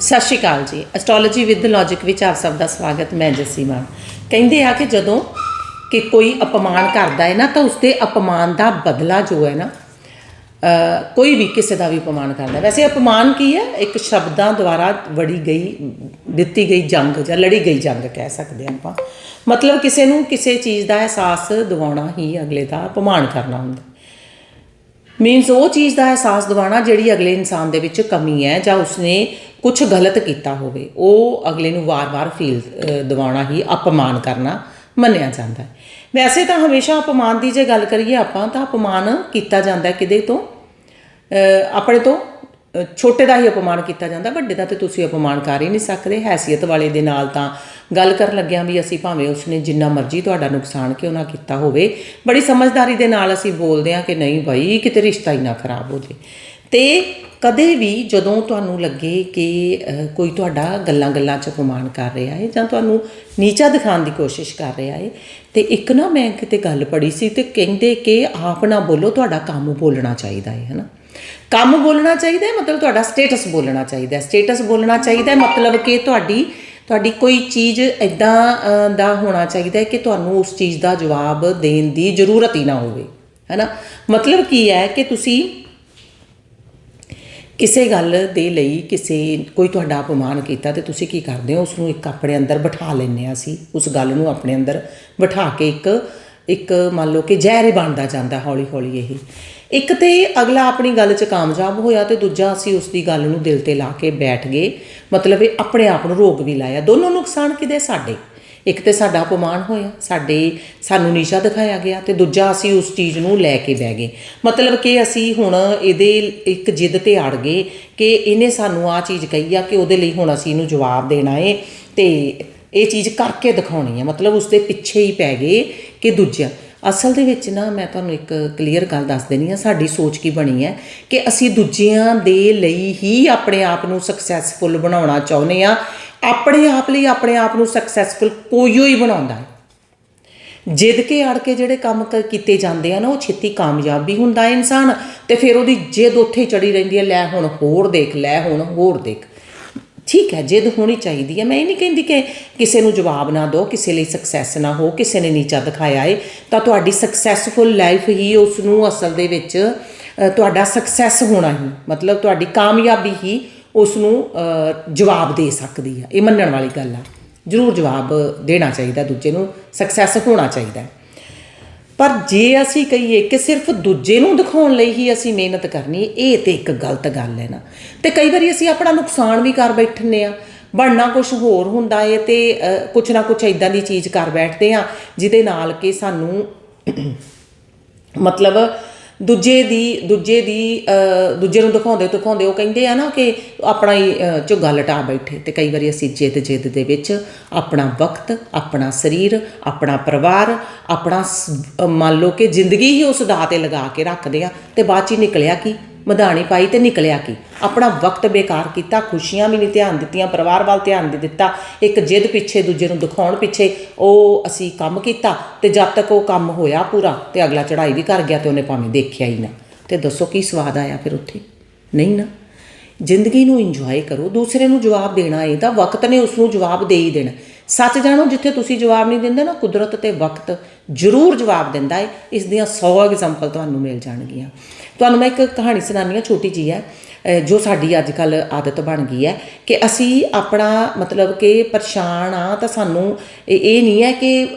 ਸਤਿ ਸ਼੍ਰੀ ਅਕਾਲ ਜੀ। Astrology with logic ਵਿੱਚ ਆਪ ਸਭ ਦਾ ਸਵਾਗਤ, ਮੈਂ ਜੱਸੀ ਮਾਨ ਕਹਿੰਦੇ ਆ ਕਿ ਜਦੋਂ ਕਿ ਕੋਈ ਅਪਮਾਨ ਕਰਦਾ ਹੈ ਨਾ, ਤਾਂ ਉਸਦੇ ਅਪਮਾਨ ਦਾ ਬਦਲਾ ਜੋ ਹੈ ਨਾ ਕੋਈ ਵੀ ਕਿਸੇ ਦਾ ਵੀ ਅਪਮਾਨ ਕਰਦਾ। ਵੈਸੇ ਅਪਮਾਨ ਕੀ ਹੈ? ਇੱਕ ਸ਼ਬਦਾਂ ਦੁਆਰਾ ਵੜੀ ਗਈ, ਦਿੱਤੀ ਗਈ ਜੰਗ ਜਾਂ ਲੜੀ ਗਈ ਜੰਗ ਕਹਿ ਸਕਦੇ ਹਾਂ ਆਪਾਂ। ਮਤਲਬ ਕਿਸੇ ਨੂੰ ਕਿਸੇ ਚੀਜ਼ ਦਾ ਅਹਿਸਾਸ ਦਿਵਾਉਣਾ ਹੀ ਅਗਲੇ ਦਾ ਅਪਮਾਨ ਕਰਨਾ ਹੁੰਦਾ। ਮੀਨਸ ਉਹ ਚੀਜ਼ ਦਾ ਅਹਿਸਾਸ ਦਿਵਾਉਣਾ ਜਿਹੜੀ ਅਗਲੇ ਇਨਸਾਨ ਦੇ ਵਿੱਚ ਕਮੀ ਹੈ ਜਾਂ ਉਸਨੇ ਕੁਝ ਗਲਤ ਕੀਤਾ ਹੋਵੇ, ਉਹ ਅਗਲੇ ਨੂੰ ਵਾਰ-ਵਾਰ ਫੀਲ ਦਿਵਾਉਣਾ ਹੀ ਅਪਮਾਨ ਕਰਨਾ ਮੰਨਿਆ ਜਾਂਦਾ ਹੈ। ਵੈਸੇ ਤਾਂ ਹਮੇਸ਼ਾ ਅਪਮਾਨ ਦੀ ਜੇ ਗੱਲ ਕਰੀਏ ਆਪਾਂ, ਤਾਂ ਅਪਮਾਨ ਕੀਤਾ ਜਾਂਦਾ ਹੈ ਕਿਦੇ ਤੋਂ ਆਪਣੇ ਤੋਂ? ਛੋਟੇ ਦਾ ਹੀ ਅਪਮਾਨ ਕੀਤਾ ਜਾਂਦਾ, ਵੱਡੇ ਦਾ ਤੇ ਤੁਸੀਂ ਅਪਮਾਨ ਕਰ ਹੀ ਨਹੀਂ ਸਕਦੇ ਹੈਸੀਅਤ ਵਾਲੇ ਦੇ ਨਾਲ ਤਾਂ ਗੱਲ ਕਰਨ ਲੱਗਿਆਂ ਵੀ ਅਸੀਂ ਭਾਵੇਂ ਉਸਨੇ ਜਿੰਨਾ ਮਰਜ਼ੀ ਤੁਹਾਡਾ ਨੁਕਸਾਨ ਕਿਉਂ ਨਾ ਕੀਤਾ ਹੋਵੇ, ਬੜੀ ਸਮਝਦਾਰੀ ਦੇ ਨਾਲ ਅਸੀਂ ਬੋਲਦੇ ਹਾਂ ਕਿ ਨਹੀਂ ਭਾਈ, ਕਿਤੇ ਰਿਸ਼ਤਾ ਹੀ ਨਾ ਖਰਾਬ ਹੋ ਜੇ ਤੇ ਕਦੇ ਵੀ ਜਦੋਂ ਤੁਹਾਨੂੰ ਲੱਗੇ ਕਿ ਕੋਈ ਤੁਹਾਡਾ ਗੱਲਾਂ-ਗੱਲਾਂ 'ਚ ਅਪਮਾਨ ਕਰ ਰਿਹਾ ਹੈ ਜਾਂ ਤੁਹਾਨੂੰ ਨੀਚਾ ਦਿਖਾਉਣ ਦੀ ਕੋਸ਼ਿਸ਼ ਕਰ ਰਿਹਾ ਹੈ ਤੇ ਇੱਕ ਨਾ ਮੈਂ ਕਿਤੇ ਗੱਲ ਪੜ੍ਹੀ ਸੀ ਤੇ ਕਹਿੰਦੇ ਕਿ ਆਪ ਨਾ ਬੋਲੋ, ਤੁਹਾਡਾ ਕੰਮ ਬੋਲਣਾ ਚਾਹੀਦਾ ਹੈ ਹਨਾ? ਕੰਮ ਬੋਲਣਾ ਚਾਹੀਦਾ ਹੈ ਮਤਲਬ ਤੁਹਾਡਾ ਸਟੇਟਸ ਬੋਲਣਾ ਚਾਹੀਦਾ ਹੈ ਸਟੇਟਸ ਬੋਲਣਾ ਚਾਹੀਦਾ ਹੈ ਮਤਲਬ ਕਿ ਤੁਹਾਡੀ ਤੁਹਾਡੀ ਕੋਈ ਚੀਜ਼ ਇਦਾਂ ਦਾ ਹੋਣਾ ਚਾਹੀਦਾ ਹੈ ਕਿ ਤੁਹਾਨੂੰ ਉਸ ਚੀਜ਼ ਦਾ ਜਵਾਬ ਦੇਣ ਦੀ ਜ਼ਰੂਰਤ ਹੀ ਨਾ ਹੋਵੇ, ਹੈਨਾ? ਮਤਲਬ ਕੀ ਹੈ ਕਿ ਤੁਸੀਂ ਕਿਸੇ ਗੱਲ ਦੇ ਲਈ ਕਿਸੇ, ਕੋਈ ਤੁਹਾਡਾ ਅਪਮਾਨ ਕੀਤਾ ਤੇ ਤੁਸੀਂ ਕੀ ਕਰਦੇ ਹੋ? ਉਸ ਨੂੰ ਇੱਕ ਆਪਣੇ ਅੰਦਰ ਬਿਠਾ ਲੈਂਦੇ ਆ ਅਸੀਂ। ਉਸ ਗੱਲ ਨੂੰ ਆਪਣੇ ਅੰਦਰ ਬਿਠਾ ਕੇ ਇੱਕ ਇੱਕ ਮੰਨ ਲਓ ਕਿ ਜ਼ਹਿਰ ਬਣਦਾ ਜਾਂਦਾ ਹੌਲੀ ਹੌਲੀ ਇਹ। ਇੱਕ ਤੇ ਅਗਲਾ ਆਪਣੀ ਗੱਲ 'ਚ ਕਾਮਯਾਬ ਹੋਇਆ ਤੇ ਦੂਜਾ ਅਸੀਂ ਉਸ ਦੀ ਗੱਲ ਨੂੰ ਦਿਲ ਤੇ ਲਾ ਕੇ ਬੈਠ ਗਏ। ਮਤਲਬ ਇਹ ਆਪਣੇ ਆਪ ਨੂੰ ਰੋਗ ਵੀ ਲਾਇਆ। ਦੋਨੋਂ ਨੁਕਸਾਨ ਕਿਦੇ ਸਾਡੇ। ਇੱਕ ਤੇ ਸਾਡਾ ਅਪਮਾਨ ਹੋਇਆ, ਸਾਡੇ ਸਾਨੂੰ ਨੀਚਾ ਦਿਖਾਇਆ ਗਿਆ ਤੇ ਦੂਜਾ ਅਸੀਂ ਉਸ ਚੀਜ਼ ਨੂੰ ਲੈ ਕੇ ਬਹਿ ਗਏ। ਮਤਲਬ ਕਿ ਅਸੀਂ ਹੁਣ ਇਹਦੇ ਇੱਕ ਜਿੱਦ ਤੇ ਅੜ ਗਏ ਕਿ ਇਹਨੇ ਸਾਨੂੰ ਆ ਚੀਜ਼ ਕਹੀ ਆ ਕਿ ਉਹਦੇ ਲਈ ਹੁਣ ਅਸੀਂ ਇਹਨੂੰ ਜਵਾਬ ਦੇਣਾ ਏ ਤੇ ਇਹ ਚੀਜ਼ ਕਰਕੇ ਦਿਖਾਉਣੀ ਹੈ ਮਤਲਬ ਉਸ ਦੇ ਪਿੱਛੇ ਹੀ ਪੈ ਗਏ ਕਿ ਦੂਜਾ। ਅਸਲ ਦੇ ਵਿੱਚ ਨਾ ਮੈਂ ਤੁਹਾਨੂੰ ਇੱਕ ਕਲੀਅਰ ਗੱਲ ਦੱਸ ਦੇਣੀ ਆ ਸਾਡੀ ਸੋਚ ਕੀ ਬਣੀ ਹੈ ਕਿ ਅਸੀਂ ਦੂਜਿਆਂ ਦੇ ਲਈ ਹੀ ਆਪਣੇ ਆਪ ਨੂੰ ਸਕਸੈਸਫੁਲ ਬਣਾਉਣਾ ਚਾਹੁੰਦੇ ਆ ਆਪਣੇ ਆਪ ਲਈ, ਆਪਣੇ ਆਪ ਨੂੰ ਸਕਸੈਸਫੁਲ ਕੋਈ ਹੀ ਬਣਾਉਂਦਾ ਹੈ। ਜਿੱਦ ਕੇ ਅੜ ਕੇ ਜਿਹੜੇ ਕੰਮ ਕ- ਕੀਤੇ ਜਾਂਦੇ ਆ ਨਾ, ਉਹ ਛੇਤੀ ਕਾਮਯਾਬ ਵੀ ਹੁੰਦਾ ਹੈ ਇਨਸਾਨ। ਤੇ ਫਿਰ ਉਹਦੀ ਜਿੱਦ ਉੱਥੇ ਚੜੀ ਰਹਿੰਦੀ ਹੈ, ਲੈ ਹੁਣ ਹੋਰ ਦੇਖ, ਲੈ ਹੁਣ ਹੋਰ ਦੇਖ। ਠੀਕ ਹੈ, ਜਿੱਦ ਹੋਣੀ ਚਾਹੀਦੀ ਹੈ। ਮੈਂ ਇਹ ਨਹੀਂ ਕਹਿੰਦੀ ਕਿ ਕਿਸੇ ਨੂੰ ਜਵਾਬ ਨਾ ਦਿਓ, ਕਿਸੇ ਲਈ ਸਕਸੈਸ ਨਾ ਹੋ, ਕਿਸੇ ਨੇ ਨੀਚਾ ਦਿਖਾਇਆ ਏ। ਤਾਂ ਤੁਹਾਡੀ ਸਕਸੈਸਫੁਲ ਲਾਈਫ ਹੀ ਉਸ ਨੂੰ ਅਸਲ ਦੇ ਵਿੱਚ ਤੁਹਾਡਾ ਸਕਸੈਸ ਹੋਣਾ ਹੀ, ਮਤਲਬ ਤੁਹਾਡੀ ਕਾਮਯਾਬੀ ਹੀ ਉਸ ਨੂੰ ਜਵਾਬ ਦੇ ਸਕਦੀ ਆ। ਇਹ ਮੰਨਣ ਵਾਲੀ ਗੱਲ ਆ। ਜ਼ਰੂਰ ਜਵਾਬ ਦੇਣਾ ਚਾਹੀਦਾ ਦੂਜੇ ਨੂੰ ਸਕਸੈਸ ਹੋਣਾ ਚਾਹੀਦਾ। ਪਰ ਜੇ ਅਸੀਂ ਕਹੀਏ ਕਿ ਸਿਰਫ ਦੂਜੇ ਨੂੰ ਦਿਖਾਉਣ ਲਈ ਹੀ ਅਸੀਂ ਮਿਹਨਤ ਕਰਨੀ ਇਹ ਤੇ ਇੱਕ ਗਲਤ ਗੱਲ ਹੈ ਨਾ। ਤੇ ਕਈ ਵਾਰੀ ਅਸੀਂ ਆਪਣਾ ਨੁਕਸਾਨ ਵੀ ਕਰ ਬੈਠਨੇ ਆ। ਬਣਨਾ ਕੁਝ ਹੋਰ ਹੁੰਦਾ ਏ ਤੇ ਅ, ਕੁਛ ਨਾ ਕੁਛ ਇਦਾਂ ਦੀ ਚੀਜ਼ ਕਰ ਬੈਠਦੇ ਆ ਜਿਹਦੇ ਨਾਲ ਕਿ ਸਾਨੂੰ ਮਤਲਬ ਦੂਜੇ ਦੀ ਦੂਜੇ ਦੀ ਦੂਜੇ ਨੂੰ ਦਿਖਾਉਂਦੇ ਦਿਖਾਉਂਦੇ, ਉਹ ਕਹਿੰਦੇ ਆ ਨਾ ਕਿ ਆਪਣਾ ਹੀ ਝੁੱਗਾ ਲਟਾ ਬੈਠੇ ਤੇ ਕਈ ਵਾਰੀ ਅਸੀਂ ਜਿੱਦ ਜਿੱਦ ਦੇ ਵਿੱਚ ਆਪਣਾ ਵਕਤ, ਆਪਣਾ ਸਰੀਰ, ਆਪਣਾ ਪਰਿਵਾਰ, ਆਪਣਾ ਸ- ਮੰਨ ਲਓ ਕਿ ਜ਼ਿੰਦਗੀ ਹੀ ਉਸ ਦਾਅ ਤੇ ਲਗਾ ਕੇ ਰੱਖਦੇ ਆ ਤੇ ਬਾਅਦ ਚ ਹੀ ਨਿਕਲਿਆ ਕੀ ਮਧਾਣੀ ਪਾਈ ਤੇ ਨਿਕਲਿਆ ਕੀ? ਆਪਣਾ ਵਕਤ ਬੇਕਾਰ ਕੀਤਾ, ਖੁਸ਼ੀਆਂ ਵੀ ਨਹੀਂ ਧਿਆਨ ਦਿੱਤੀਆਂ, ਪਰਿਵਾਰ ਵੱਲ ਧਿਆਨ ਨਹੀਂ ਦਿੱਤਾ, ਇੱਕ ਜਿੱਦ ਪਿੱਛੇ ਦੂਜੇ ਨੂੰ ਦਿਖਾਉਣ ਪਿੱਛੇ ਉਹ ਅਸੀਂ ਕੰਮ ਕੀਤਾ ਤੇ ਜਦ ਤੱਕ ਉਹ ਕੰਮ ਹੋਇਆ ਪੂਰਾ ਤੇ ਅਗਲਾ ਚੜਾਈ ਵੀ ਕਰ ਗਿਆ ਤੇ ਉਹਨੇ ਭਾਵੇਂ ਦੇਖਿਆ ਹੀ ਨਾ। ਤੇ ਦੱਸੋ ਕੀ ਸਵਾਦ ਆਇਆ ਫਿਰ ਉੱਥੇ? ਨਹੀਂ ਨਾ। ਜ਼ਿੰਦਗੀ ਨੂੰ ਇੰਜੋਏ ਕਰੋ, ਦੂਸਰੇ ਨੂੰ ਜਵਾਬ ਦੇਣਾ ਇਹ ਤਾਂ ਵਕਤ ਨੇ ਉਸ ਨੂੰ ਜਵਾਬ ਦੇ ਹੀ ਦੇਣਾ। ਸੱਚ ਜਾਣੋ ਜਿੱਥੇ ਤੁਸੀਂ ਜਵਾਬ ਨਹੀਂ ਦਿੰਦੇ ਨਾ, ਕੁਦਰਤ ਤੇ ਵਕਤ ਜ਼ਰੂਰ ਜਵਾਬ ਦਿੰਦਾ ਹੈ ਇਸ ਦੀਆਂ 100 ਐਗਜ਼ਾਮਪਲ ਤੁਹਾਨੂੰ ਮਿਲ ਜਾਣਗੀਆਂ। ਤੁਹਾਨੂੰ ਮੈਂ ਇੱਕ ਕਹਾਣੀ ਸੁਣਾਉਣੀ ਆ ਛੋਟੀ ਜੀ ਹੈ ਜੋ ਸਾਡੀ ਅੱਜ ਕੱਲ ਆਦਤ ਬਣ ਗਈ ਹੈ ਕਿ ਅਸੀਂ ਆਪਣਾ ਮਤਲਬ ਕਿ ਪਰੇਸ਼ਾਨ ਆ ਤਾਂ ਸਾਨੂੰ ਇਹ ਨਹੀਂ ਹੈ ਕਿ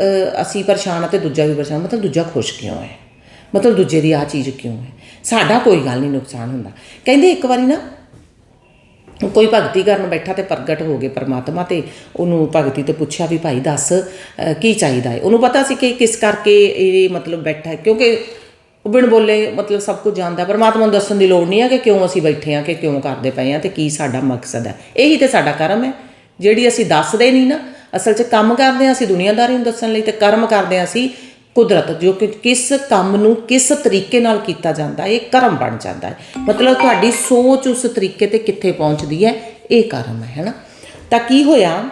ਅਸੀਂ ਪਰੇਸ਼ਾਨ ਆ ਤੇ ਦੂਜਾ ਵੀ ਪਰੇਸ਼ਾਨ, ਮਤਲਬ ਦੂਜਾ ਖੁਸ਼ ਕਿਉਂ ਹੈ? ਮਤਲਬ ਦੂਜੇ ਦੀ ਆ ਚੀਜ਼ ਕਿਉਂ ਹੈ? ਸਾਡਾ ਕੋਈ ਗੱਲ ਨਹੀਂ ਨੁਕਸਾਨ ਹੁੰਦਾ। ਕਹਿੰਦੇ ਇੱਕ ਵਾਰੀ ਨਾ ਕੋਈ ਭਗਤੀ ਕਰਨ ਬੈਠਾ ਤੇ ਪ੍ਰਗਟ ਹੋ ਗਏ ਪਰਮਾਤਮਾ ਤੇ, ਉਹਨੂੰ ਭਗਤੀ ਤੇ ਪੁੱਛਿਆ ਵੀ ਭਾਈ ਦੱਸ ਕੀ ਚਾਹੀਦਾ ਹੈ? ਉਹਨੂੰ ਪਤਾ ਸੀ ਕਿ ਕਿਸ ਕਰਕੇ ਇਹ ਮਤਲਬ ਬੈਠਾ ਕਿਉਂਕਿ ਉਹ ਬਿਨ ਬੋਲੇ ਮਤਲਬ ਸਭ ਕੁਝ ਜਾਣਦਾ, ਪਰਮਾਤਮਾ ਨੂੰ ਦੱਸਣ ਦੀ ਲੋੜ ਨਹੀਂ ਹੈ ਕਿ ਕਿਉਂ ਅਸੀਂ ਬੈਠੇ ਹਾਂ, ਕਿ ਕਿਉਂ ਕਰਦੇ ਪਏ ਹਾਂ ਤੇ ਕੀ ਸਾਡਾ ਮਕਸਦ ਹੈ। ਇਹੀ ਤੇ ਸਾਡਾ ਕਰਮ ਹੈ। ਜਿਹੜੀ ਅਸੀਂ ਦੱਸਦੇ ਨਹੀਂ ਨਾ, ਅਸਲ 'ਚ ਕੰਮ ਕਰਦੇ ਹਾਂ ਅਸੀਂ ਦੁਨੀਆਦਾਰੀ ਨੂੰ ਦੱਸਣ ਲਈ ਤੇ ਕਰਮ ਕਰਦੇ ਹਾਂ ਅਸੀਂ ਕੁਦਰਤ ਜੋ ਕਿ ਕਿਸ ਕੰਮ ਨੂੰ ਕਿਸ ਤਰੀਕੇ ਨਾਲ ਕੀਤਾ ਜਾਂਦਾ ਹੈ, ਇਹ ਕਰਮ ਬਣ ਜਾਂਦਾ ਹੈ। ਮਤਲਬ ਤੁਹਾਡੀ ਸੋਚ ਉਸ ਤਰੀਕੇ ਤੇ ਕਿੱਥੇ ਪਹੁੰਚਦੀ ਹੈ, ਇਹ ਕਰਮ ਹੈ, ਹੈਨਾ? ਤਾਂ ਕੀ ਹੋਇਆ?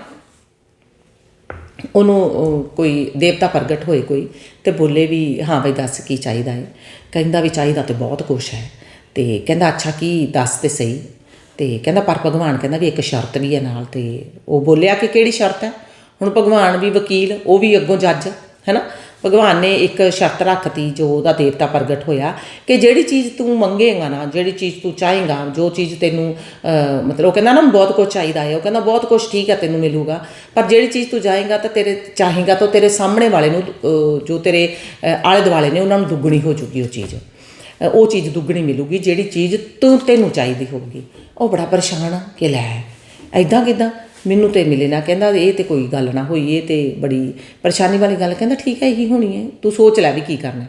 ਉਹਨੂੰ ਕੋਈ ਦੇਵਤਾ ਪ੍ਰਗਟ ਹੋਏ ਕੋਈ ਤੇ ਬੋਲੇ ਵੀ, ਹਾਂ ਬਈ ਦੱਸ ਕੀ ਚਾਹੀਦਾ ਹੈ ਕਹਿੰਦਾ ਵੀ ਚਾਹੀਦਾ ਤੇ ਬਹੁਤ ਕੁਛ ਹੈ। ਤੇ ਕਹਿੰਦਾ, ਅੱਛਾ, ਕੀ ਦੱਸ ਤੇ ਸਹੀ? ਤੇ ਕਹਿੰਦਾ, ਪਰ ਭਗਵਾਨ ਕਹਿੰਦਾ ਵੀ ਇੱਕ ਸ਼ਰਤ ਵੀ ਹੈ ਨਾਲ ਤੇ ਉਹ ਬੋਲਿਆ ਕਿ ਕਿਹੜੀ ਸ਼ਰਤ ਹੈ? ਹੁਣ ਭਗਵਾਨ ਵੀ ਵਕੀਲ, ਉਹ ਵੀ ਅੱਗੋਂ ਜੱਜ, ਹੈਨਾ? ਭਗਵਾਨ ਨੇ ਇੱਕ ਸ਼ਰਤ ਰੱਖਤੀ, ਜੋ ਉਹਦਾ ਦੇਵਤਾ ਪ੍ਰਗਟ ਹੋਇਆ, ਕਿ ਜਿਹੜੀ ਚੀਜ਼ ਤੂੰ ਮੰਗੇਗਾ ਨਾ, ਜਿਹੜੀ ਚੀਜ਼ ਤੂੰ ਚਾਹੇਗਾ, ਜੋ ਚੀਜ਼ ਤੈਨੂੰ ਮਤਲਬ ਉਹ ਕਹਿੰਦਾ ਨਾ, ਬਹੁਤ ਕੁਝ ਚਾਹੀਦਾ ਹੈ, ਉਹ ਕਹਿੰਦਾ ਬਹੁਤ ਕੁਝ ਠੀਕ ਹੈ ਤੈਨੂੰ ਮਿਲੂਗਾ, ਪਰ ਜਿਹੜੀ ਚੀਜ਼ ਤੂੰ ਜਾਏਗਾ ਤਾਂ ਤੇਰੇ, ਚਾਹੇਗਾ ਤਾਂ ਤੇਰੇ ਸਾਹਮਣੇ ਵਾਲੇ ਨੂੰ ਜੋ ਤੇਰੇ ਆਲੇ ਦੁਆਲੇ ਨੇ, ਉਹਨਾਂ ਨੂੰ ਦੁੱਗਣੀ ਹੋ ਜੂਗੀ ਉਹ ਚੀਜ਼। ਉਹ ਚੀਜ਼ ਦੁੱਗਣੀ ਮਿਲੂਗੀ, ਜਿਹੜੀ ਚੀਜ਼ ਤੂੰ, ਤੈਨੂੰ ਚਾਹੀਦੀ ਹੋਊਗੀ। ਉਹ ਬੜਾ ਪਰੇਸ਼ਾਨ ਆ ਕਿ ਲੈ ਐਦਾਂ ਕਿਦਾਂ? ਮੈਨੂੰ ਤੇ ਮਿਲੇ ਨਾ, ਕਹਿੰਦਾ ਇਹ ਤੇ ਕੋਈ ਗੱਲ ਨਾ ਹੋਈ, ਇਹ ਤੇ ਬੜੀ ਪਰੇਸ਼ਾਨੀ ਵਾਲੀ ਗੱਲ, ਕਹਿੰਦਾ ਠੀਕ ਹੈ, ਇਹੀ ਹੋਣੀ ਹੈ, ਤੂੰ ਸੋਚ ਲੈ ਵੀ ਕੀ ਕਰਨਾ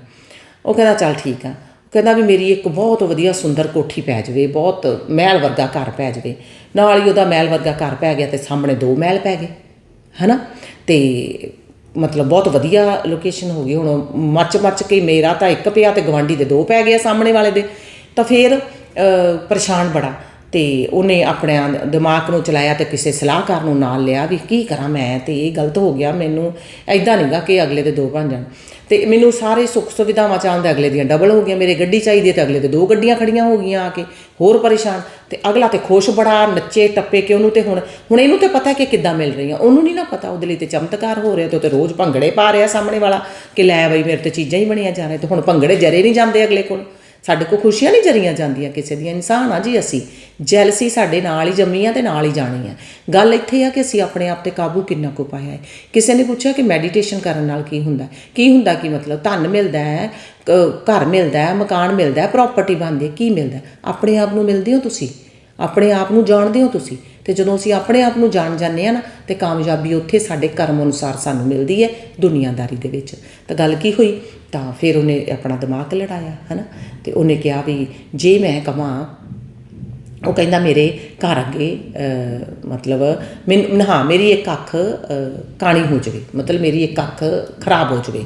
ਉਹ ਕਹਿੰਦਾ ਚੱਲ ਠੀਕ ਆ। ਕਹਿੰਦਾ ਵੀ ਮੇਰੀ ਇੱਕ ਬਹੁਤ ਵਧੀਆ ਸੁੰਦਰ ਕੋਠੀ ਪੈ ਜਾਵੇ, ਬਹੁਤ ਮਹਿਲ ਵਰਗਾ ਘਰ ਪੈ ਜਾਵੇ। ਨਾਲ ਹੀ ਉਹਦਾ ਮਹਿਲ ਵਰਗਾ ਘਰ ਪੈ ਗਿਆ ਤੇ ਸਾਹਮਣੇ ਦੋ ਮਹਿਲ ਪੈ ਗਏ, ਹਨਾ? ਤੇ ਮਤਲਬ ਬਹੁਤ ਵਧੀਆ ਲੋਕੇਸ਼ਨ ਹੋ ਗਈ। ਹੁਣ ਮੱਚ ਮੱਚ ਕੇ ਮੇਰਾ ਤਾਂ ਇੱਕ ਪਿਆ ਤੇ ਗਵਾਂਢੀ ਦੇ ਦੋ ਪੈ ਗਏ ਸਾਹਮਣੇ ਵਾਲੇ ਦੇ। ਤਾਂ ਫਿਰ ਪਰੇਸ਼ਾਨ ਬੜਾ। ਤੇ ਉਹਨੇ ਆਪਣੇ ਦਿਮਾਗ ਨੂੰ ਚਲਾਇਆ ਤੇ ਕਿਸੇ ਸਲਾਹਕਾਰ ਨੂੰ ਨਾਲ ਲਿਆ ਵੀ ਕੀ ਕਰਾਂ ਮੈਂ ਤੇ ਇਹ ਗਲਤ ਹੋ ਗਿਆ, ਮੈਨੂੰ ਐਦਾਂ ਨਹੀਂਗਾ ਕਿ ਅਗਲੇ ਦੇ ਦੋ ਬਣ ਜਾਣ। ਤੇ ਮੈਨੂੰ ਸਾਰੇ ਸੁੱਖ ਸੁਵਿਧਾਵਾਂ ਚਾਹੁੰਦੇ ਅਗਲੇ ਦੀਆਂ ਡਬਲ ਹੋ ਗਈਆਂ, ਮੇਰੇ ਗੱਡੀ ਚਾਹੀਦੀ ਹੈ ਤੇ ਅਗਲੇ ਦੇ ਦੋ ਗੱਡੀਆਂ ਖੜੀਆਂ ਹੋ ਗਈਆਂ ਆ ਕੇ, ਹੋਰ ਪਰੇਸ਼ਾਨ। ਤੇ ਅਗਲਾ ਤੇ ਖੁਸ਼ ਬੜਾ, ਨੱਚੇ, ਟੱਪੇ ਕਿ ਉਹਨੂੰ ਤੇ ਹੁਣ ਹੁਣ ਇਹਨੂੰ ਤੇ ਪਤਾ ਕਿ ਕਿੱਦਾਂ ਮਿਲ ਰਹੀਆਂ, ਉਹਨੂੰ ਨਹੀਂ ਨਾ ਪਤਾ ਉਹਦੇ ਲਈ ਤੇ ਚਮਤਕਾਰ ਹੋ ਰਿਹਾ ਤੇ ਉਹ ਤੇ ਰੋਜ਼ ਭੰਗੜੇ ਪਾ ਰਿਹਾ ਸਾਹਮਣੇ ਵਾਲਾ ਕਿ ਲੈ ਬਈ ਮੇਰੇ ਤੇ ਚੀਜ਼ਾਂ ਹੀ ਬਣੀਆਂ ਜਾ ਰਹੀਆਂ ਤੇ ਹੁਣ ਭੰਗੜੇ ਜਰੇ ਨਹੀਂ ਜਾਂਦੇ ਅਗਲੇ ਕੋਲ। ਸਾਡੇ ਕੋਲ ਖੁਸ਼ੀਆਂ ਨਹੀਂ ਜਰੀਆਂ ਜਾਂਦੀਆਂ ਕਿਸੇ ਦੀਆਂ। ਇਨਸਾਨ ਆ ਜੀ ਅਸੀਂ। ਜੈਲਸੀ ਸਾਡੇ ਨਾਲ ਹੀ ਜੰਮੀ ਆ ਤੇ ਨਾਲ ਹੀ ਜਾਣੀ ਆ। ਗੱਲ ਇੱਥੇ ਆ ਕਿ ਅਸੀਂ ਆਪਣੇ ਆਪ ਤੇ ਕਾਬੂ ਕਿੰਨਾ ਕੁ ਪਾਇਆ ਹੈ। ਕਿਸੇ ਨੇ ਪੁੱਛਿਆ ਕਿ ਮੈਡੀਟੇਸ਼ਨ ਕਰਨ ਨਾਲ ਕੀ ਹੁੰਦਾ? ਕੀ ਹੁੰਦਾ ਕੀ ਮਤਲਬ? ਧਨ ਮਿਲਦਾ ਹੈ, ਕ- ਘਰ ਮਿਲਦਾ ਹੈ, ਮਕਾਨ ਮਿਲਦਾ ਹੈ ਪ੍ਰਾਪਰਟੀ ਬਣਦੀ ਹੈ, ਕੀ ਮਿਲਦਾ ਆਪਣੇ ਆਪ ਨੂੰ ਮਿਲਦੇ ਹੋ ਤੁਸੀਂ? ਆਪਣੇ ਆਪ ਨੂੰ ਜਾਣਦੇ ਹੋ ਤੁਸੀਂ? ਤੇ ਜਦੋਂ ਅਸੀਂ ਆਪਣੇ ਆਪ ਨੂੰ ਜਾਣ ਜਾਂਦੇ ਆ ਨਾ, ਤੇ ਕਾਮਯਾਬੀ ਉੱਥੇ ਸਾਡੇ ਕਰਮ ਅਨੁਸਾਰ ਸਾਨੂੰ ਮਿਲਦੀ ਹੈ ਦੁਨੀਆਦਾਰੀ ਦੇ ਵਿੱਚ। ਤਾਂ ਗੱਲ ਕੀ ਹੋਈ? ਤਾਂ ਫਿਰ ਉਹਨੇ ਆਪਣਾ ਦਿਮਾਗ ਲੜਾਇਆ, ਹਨਾ? ਤੇ ਉਹਨੇ ਕਿਹਾ ਵੀ ਜੇ ਮੈਂ ਕਹਾਂ ਉਹ ਕਹਿੰਦਾ ਮੇਰੇ ਘਰ ਅੱਗੇ ਮਤਲਬ ਮੈਨੂੰ, ਹਾਂ, ਮੇਰੀ ਇੱਕ ਅੱਖ ਕਾਣੀ ਹੋ ਜਾਵੇ। ਮਤਲਬ ਮੇਰੀ ਇੱਕ ਅੱਖ ਖਰਾਬ ਹੋ ਜਾਵੇ।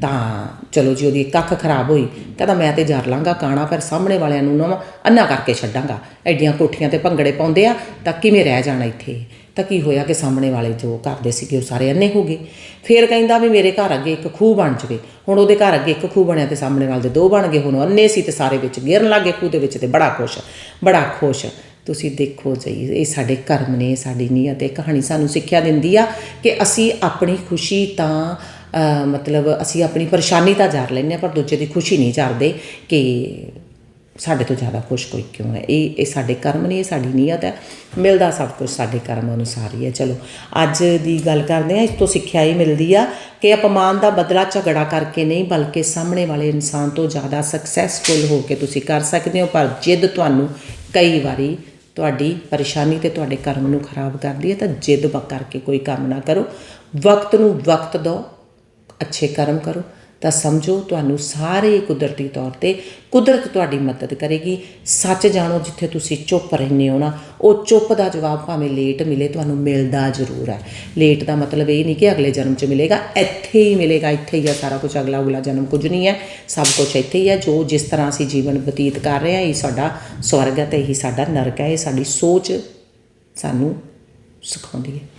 ਤਾਂ ਚਲੋ ਜੀ ਉਹਦੀ ਕੱਖ ਖਰਾਬ ਹੋਈ, ਕਹਿੰਦਾ ਮੈਂ ਤੇ ਜਰ ਲਾਂਗਾ ਕਾਣਾ ਪਰ ਸਾਹਮਣੇ ਵਾਲਿਆਂ ਨੂੰ ਨਾ ਅੰਨਾ ਕਰਕੇ ਛੱਡਾਂਗਾ। ਐਡੀਆਂ ਕੋਠੀਆਂ ਤੇ ਭੰਗੜੇ ਪਾਉਂਦੇ ਆ, ਤਾਂ ਕਿਵੇਂ ਰਹਿ ਜਾਣਾ ਇੱਥੇ? ਤਾਂ ਕੀ ਹੋਇਆ ਕਿ ਸਾਹਮਣੇ ਵਾਲੇ ਜੋ ਘਰ ਦੇ ਸੀਗੇ, ਉਹ ਸਾਰੇ ਅੰਨੇ ਹੋ ਗਏ। ਫਿਰ ਕਹਿੰਦਾ ਵੀ ਮੇਰੇ ਘਰ ਅੱਗੇ ਇੱਕ ਖੂਹ ਬਣ ਜਵੇ। ਹੁਣ ਉਹਦੇ ਘਰ ਅੱਗੇ ਇੱਕ ਖੂਹ ਬਣਿਆ ਤੇ ਸਾਹਮਣੇ ਵਾਲੇ ਦੇ ਦੋ ਬਣ ਗਏ, ਹੁਣ ਉਹ ਅੰਨੇ ਸੀ ਤੇ ਸਾਰੇ ਵਿੱਚ ਗਿਰਨ ਲੱਗੇ ਖੂਹ ਦੇ ਵਿੱਚ ਤੇ ਬੜਾ ਖੁਸ਼ ਬੜਾ ਖੁਸ਼। ਤੁਸੀਂ ਦੇਖੋ ਜੀ, ਇਹ ਸਾਡੇ ਕਰਮ ਨੇ, ਸਾਡੀ ਨੀਅਤ, ਇਹ ਕਹਾਣੀ ਸਾਨੂੰ ਸਿੱਖਿਆ ਦਿੰਦੀ ਆ ਕਿ ਅਸੀਂ ਆਪਣੀ ਖੁਸ਼ੀ ਤਾਂ ਮਤਲਬ ਅਸੀਂ ਆਪਣੀ ਪਰੇਸ਼ਾਨੀ ਤਾਂ ਜ਼ਾਰ ਲੈਂਦੇ ਹਾਂ, ਪਰ ਦੂਜੇ ਦੀ ਖੁਸ਼ੀ ਨਹੀਂ ਜ਼ਾਰਦੇ ਕਿ ਸਾਡੇ ਤੋਂ ਜ਼ਿਆਦਾ ਖੁਸ਼ ਕੋਈ ਕਿਉਂ ਹੈ? ਇਹ ਇਹ ਸਾਡੇ ਕਰਮ ਨੇ, ਇਹ ਸਾਡੀ ਨੀਅਤ ਹੈ। ਮਿਲਦਾ ਸਭ ਕੁਝ ਸਾਡੇ ਕਰਮ ਅਨੁਸਾਰ ਹੀ ਹੈ। ਚਲੋ, ਅੱਜ ਦੀ ਗੱਲ ਕਰਦੇ ਹਾਂ। ਇਸ ਤੋਂ ਸਿੱਖਿਆ ਇਹ ਮਿਲਦੀ ਆ ਕਿ ਅਪਮਾਨ ਦਾ ਬਦਲਾ ਝਗੜਾ ਕਰਕੇ ਨਹੀਂ, ਬਲਕਿ ਸਾਹਮਣੇ ਵਾਲੇ ਇਨਸਾਨ ਤੋਂ ਜ਼ਿਆਦਾ ਸਕਸੈਸਫੁਲ ਹੋ ਕੇ ਤੁਸੀਂ ਕਰ ਸਕਦੇ ਹੋ। ਪਰ ਜਿੱਦ ਤੁਹਾਨੂੰ ਕਈ ਵਾਰੀ ਤੁਹਾਡੀ ਪਰੇਸ਼ਾਨੀ ਤੇ ਤੁਹਾਡੇ ਕਰਮ ਨੂੰ ਖਰਾਬ ਕਰਦੀ ਹੈ, ਤਾਂ ਜਿੱਦ ਕਰਕੇ ਕੋਈ ਕੰਮ ਨਾ ਕਰੋ। ਵਕਤ ਨੂੰ ਵਕਤ ਦਿਓ। ਅੱਛੇ ਕਰਮ ਕਰੋ, ਤਾਂ ਸਮਝੋ ਤੁਹਾਨੂੰ ਸਾਰੇ ਕੁਦਰਤੀ ਤੌਰ ਤੇ ਕੁਦਰਤ ਤੁਹਾਡੀ ਮਦਦ ਕਰੇਗੀ। ਸੱਚ ਜਾਣੋ, ਜਿੱਥੇ ਤੁਸੀਂ ਚੁੱਪ ਰਹਿੰਦੇ ਹੋ ਨਾ, ਉਹ ਚੁੱਪ ਦਾ ਜਵਾਬ ਭਾਵੇਂ ਲੇਟ ਮਿਲੇ, ਤੁਹਾਨੂੰ ਮਿਲਦਾ ਜ਼ਰੂਰ ਹੈ। ਲੇਟ ਦਾ ਮਤਲਬ ਇਹ ਨਹੀਂ ਕਿ ਅਗਲੇ ਜਨਮ 'ਚ ਮਿਲੇਗਾ, ਇੱਥੇ ਹੀ ਮਿਲੇਗਾ, ਇੱਥੇ ਹੀ ਹੈ ਸਾਰਾ ਕੁਝ ਅਗਲਾ ਅਗਲਾ ਜਨਮ ਕੁਝ ਨਹੀਂ ਹੈ, ਸਭ ਕੁਝ ਇੱਥੇ ਹੀ ਹੈ। ਜੋ ਜਿਸ ਤਰ੍ਹਾਂ ਅਸੀਂ ਜੀਵਨ ਬਤੀਤ ਕਰ ਰਹੇ ਹਾਂ, ਇਹ ਸਾਡਾ ਸਵਰਗ ਹੈ ਤੇ ਇਹੀ ਸਾਡਾ ਨਰਕ ਹੈ, ਇਹ ਸਾਡੀ ਸੋਚ ਸਾਨੂੰ ਸਿਖਾਉਂਦੀ ਹੈ।